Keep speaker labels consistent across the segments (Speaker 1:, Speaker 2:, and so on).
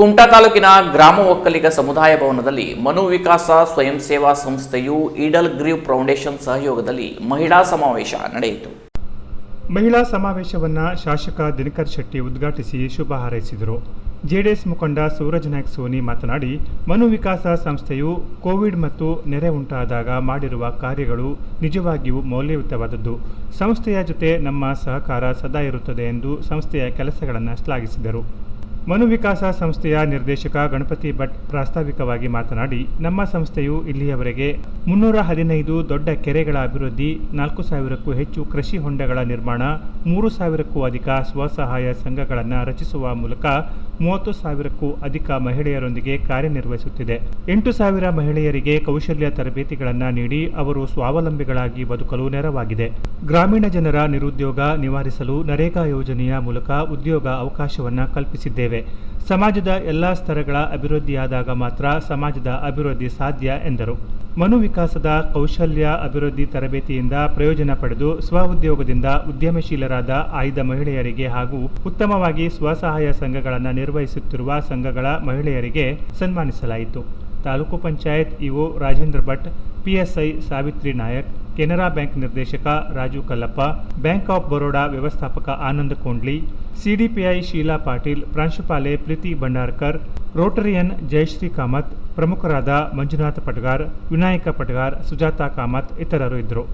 Speaker 1: ಕುಮಟಾ ತಾಲೂಕಿನ ಗ್ರಾಮ ಒಕ್ಕಲಿಗ ಸಮುದಾಯ ಭವನದಲ್ಲಿ ಮನು ವಿಕಾಸ ಸ್ವಯಂ ಸೇವಾ ಸಂಸ್ಥೆಯು ಈಡಲ್ ಗ್ರೀವ್ ಫೌಂಡೇಶನ್ ಸಹಯೋಗದಲ್ಲಿ ಮಹಿಳಾ ಸಮಾವೇಶ ನಡೆಯಿತು.
Speaker 2: ಮಹಿಳಾ ಸಮಾವೇಶವನ್ನು ಶಾಸಕ ದಿನಕರ್ ಶೆಟ್ಟಿ ಉದ್ಘಾಟಿಸಿ ಶುಭ ಹಾರೈಸಿದರು. ಜೆಡಿಎಸ್ ಮುಖಂಡ ಸೂರಜ್ ನಾಯ್ಕ ಸೋನಿ ಮಾತನಾಡಿ, ಮನು ವಿಕಾಸ ಸಂಸ್ಥೆಯು ಕೋವಿಡ್ ಮತ್ತು ನೆರೆ ಉಂಟಾದಾಗ ಮಾಡಿರುವ ಕಾರ್ಯಗಳು ನಿಜವಾಗಿಯೂ ಮೌಲ್ಯಯುತವಾದದ್ದು. ಸಂಸ್ಥೆಯ ಜೊತೆ ನಮ್ಮ ಸಹಕಾರ ಸದಾ ಇರುತ್ತದೆ ಎಂದು ಸಂಸ್ಥೆಯ ಕೆಲಸಗಳನ್ನು ಶ್ಲಾಘಿಸಿದರು. ಮನು ವಿಕಾಸ ಸಂಸ್ಥೆಯ ನಿರ್ದೇಶಕ ಗಣಪತಿ ಭಟ್ ಪ್ರಾಸ್ತಾವಿಕವಾಗಿ ಮಾತನಾಡಿ, ನಮ್ಮ ಸಂಸ್ಥೆಯು ಇಲ್ಲಿಯವರೆಗೆ ಮುನ್ನೂರ ಹದಿನೈದು ದೊಡ್ಡ ಕೆರೆಗಳ ಅಭಿವೃದ್ಧಿ, ನಾಲ್ಕು ಸಾವಿರಕ್ಕೂ ಹೆಚ್ಚು ಕೃಷಿ ಹೊಂಡಗಳ ನಿರ್ಮಾಣ, ಮೂರು ಸಾವಿರಕ್ಕೂ ಅಧಿಕ ಸ್ವಸಹಾಯ ಸಂಘಗಳನ್ನು ರಚಿಸುವ ಮೂಲಕ ಮೂವತ್ತು ಸಾವಿರಕ್ಕೂ ಅಧಿಕ ಮಹಿಳೆಯರೊಂದಿಗೆ ಕಾರ್ಯನಿರ್ವಹಿಸುತ್ತಿದೆ. ಎಂಟು ಸಾವಿರ ಮಹಿಳೆಯರಿಗೆ ಕೌಶಲ್ಯ ತರಬೇತಿಗಳನ್ನು ನೀಡಿ ಅವರು ಸ್ವಾವಲಂಬಿಗಳಾಗಿ ಬದುಕಲು ನೆರವಾಗಿದೆ. ಗ್ರಾಮೀಣ ಜನರ ನಿರುದ್ಯೋಗ ನಿವಾರಿಸಲು ನರೇಗಾ ಯೋಜನೆಯ ಮೂಲಕ ಉದ್ಯೋಗ ಅವಕಾಶವನ್ನು ಕಲ್ಪಿಸಿದ್ದೇವೆ. ಸಮಾಜದ ಎಲ್ಲ ಸ್ತರಗಳ ಅಭಿವೃದ್ಧಿಯಾದಾಗ ಮಾತ್ರ ಸಮಾಜದ ಅಭಿವೃದ್ಧಿ ಸಾಧ್ಯ ಎಂದರು. ಮನುವಿಕಾಸದ ಕೌಶಲ್ಯ ಅಭಿವೃದ್ಧಿ ತರಬೇತಿಯಿಂದ ಪ್ರಯೋಜನ ಪಡೆದು ಸ್ವಉದ್ಯೋಗದಿಂದ ಉದ್ಯಮಶೀಲರಾದ ಆಯ್ದ ಮಹಿಳೆಯರಿಗೆ ಹಾಗೂ ಉತ್ತಮವಾಗಿ ಸ್ವಸಹಾಯ ಸಂಘಗಳನ್ನು ನಿರ್ವಹಿಸುತ್ತಿರುವ ಸಂಘಗಳ ಮಹಿಳೆಯರಿಗೆ ಸನ್ಮಾನಿಸಲಾಯಿತು. Taluk panchayat EO Rajendra Bhat PSI Savitri Nayak Canara bank ನಿರ್ದೇಶಕ ರಾಜು ಕಲ್ಲಪ್ಪ, ಬ್ಯಾಂಕ್ ಆಫ್ ಬರೋಡಾ ವ್ಯವಸ್ಥಾಪಕ ಆನಂದ್ ಕೊಂಡ್ಲಿ, ಸಿಡಿಪಿಐ ಶೀಲಾ ಪಾಟೀಲ್, ಪ್ರಾಂಶುಪಾಲೆ ಪ್ರೀತಿ ಭಂಡಾರ್ಕರ್ ರೋಟರಿಯನ್ ಜಯಶ್ರೀ ಕಾಮತ್, ಪ್ರಮುಖರಾದ ಮಂಜುನಾಥ್ ಪಟ್ಗಾರ್, ವಿನಾಯಕ ಪಟಗಾರ್, ಸುಜಾತಾ ಕಾಮತ್ ಇತರರು ಇದ್ದರು.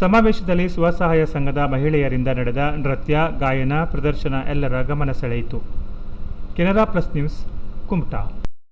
Speaker 2: ಸಮಾವೇಶದಲ್ಲಿ ಸ್ವಸಹಾಯ ಸಂಘದ ಮಹಿಳೆಯರಿಂದ ನಡೆದ ನೃತ್ಯ, ಗಾಯನ, ಪ್ರದರ್ಶನ ಎಲ್ಲರ ಗಮನ ಸೆಳೆಯಿತು. Canara plus news, Kumta.